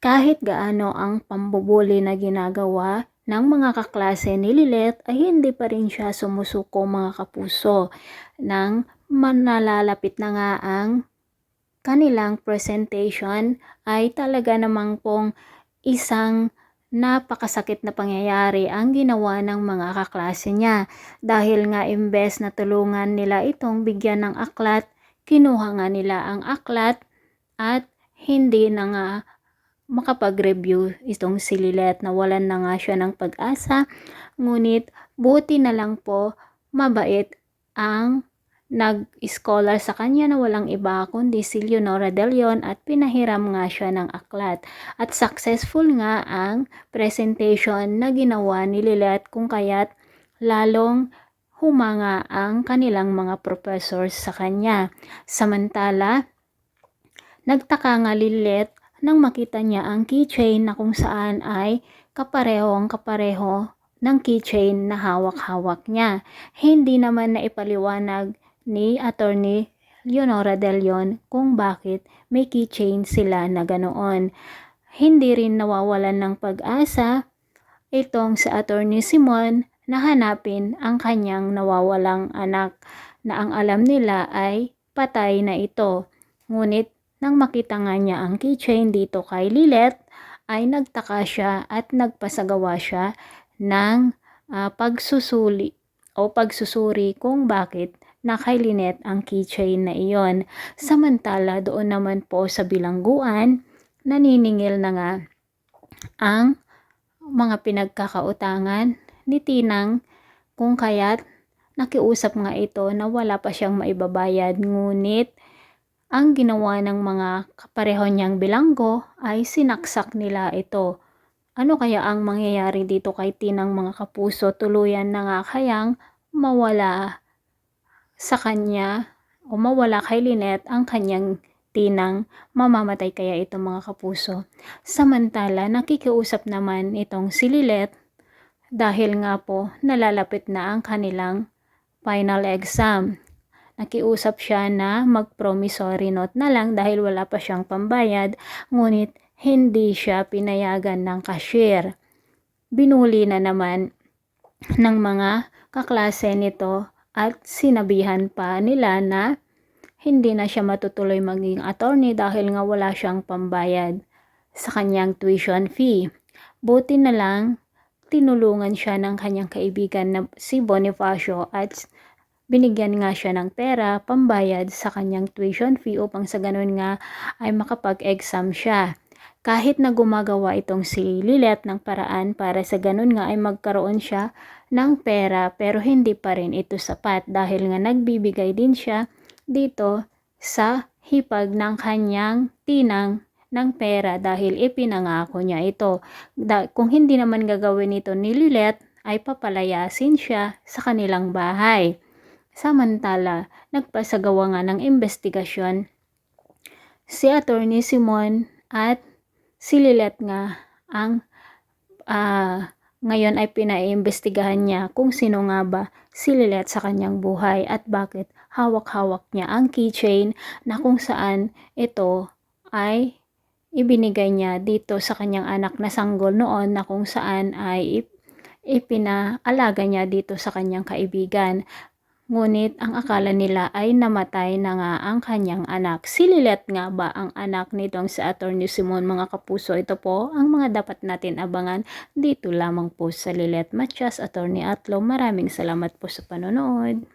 Kahit gaano ang pambubuli na ginagawa ng mga kaklase ni Lilet ay hindi pa rin siya sumusuko mga kapuso nang manalalapit na nga ang kanilang presentation ay talaga namang pong isang napakasakit na pangyayari ang ginawa ng mga kaklase niya. Dahil nga imbes na tulungan nila itong bigyan ng aklat, kinuha nga nila ang aklat at hindi na nga makapag-review itong si Lilet. Nawalan na nga siya ng pag-asa. Ngunit buti na lang po mabait ang nag-scholar sa kanya na walang iba kundi si Leonora de Leon at pinahiram nga siya ng aklat. At successful nga ang presentation na ginawa ni Lilet kung kaya't lalong humanga ang kanilang mga professors sa kanya. Samantala, nagtaka nga Lilet nang makita niya ang keychain na kung saan ay kaparehong kapareho ng keychain na hawak-hawak niya. Hindi naman na ipaliwanag ni attorney Leonora de Leon kung bakit may keychain sila na ganoon. Hindi rin nawawalan ng pag-asa itong sa attorney Simon na hanapin ang kanyang nawawalang anak na ang alam nila ay patay na ito. Ngunit nang makita nga niya ang keychain dito kay Lilet, ay nagtaka siya at nagpasagawa siya ng uh, pagsusuli o pagsusuri kung bakit na kay Linet ang keychain na iyon. Samantala doon naman po sa bilangguan, naniningil na nga ang mga pinagkakautangan ni Tinang kung kaya't nakiusap nga ito na wala pa siyang maibabayad ngunit ang ginawa ng mga kapareho niyang bilanggo ay sinaksak nila ito. Ano kaya ang mangyayari dito kay Tinang mga kapuso? Tuluyan na nga kayang mawala sa kanya o mawala kay Linet ang kanyang tinang mamamatay kaya ito mga kapuso. Samantala, nakikiusap naman itong si Lilet dahil nga po nalalapit na ang kanilang final exam nakiusap siya na mag-promissory note na lang dahil wala pa siyang pambayad, ngunit hindi siya pinayagan ng cashier. Binuli na naman ng mga kaklase nito at sinabihan pa nila na hindi na siya matutuloy maging attorney dahil nga wala siyang pambayad sa kanyang tuition fee. Buti na lang tinulungan siya ng kanyang kaibigan na si Bonifacio at binigyan nga siya ng pera pambayad sa kanyang tuition fee upang sa ganun nga ay makapag-exam siya. Kahit na gumagawa itong si Lilet ng paraan para sa ganun nga ay magkaroon siya ng pera pero hindi pa rin ito sapat dahil nga nagbibigay din siya dito sa hipag ng kanyang tinang ng pera dahil ipinangako niya ito. Da- kung hindi naman gagawin ito ni Lilet ay papalayasin siya sa kanilang bahay. Samantala, nagpasagawa nga ng investigasyon si Attorney Simon at si Lilet nga ang uh, ngayon ay pinaimbestigahan niya kung sino nga ba si Lilet sa kanyang buhay at bakit hawak-hawak niya ang keychain na kung saan ito ay ibinigay niya dito sa kanyang anak na sanggol noon na kung saan ay ipinaalaga niya dito sa kanyang kaibigan. Ngunit ang akala nila ay namatay na nga ang kanyang anak. Si Lilet nga ba ang anak nitong sa Attorney Simon mga kapuso? Ito po ang mga dapat natin abangan dito lamang po sa Lilet Matias, Attorney Atlo. Maraming salamat po sa panonood.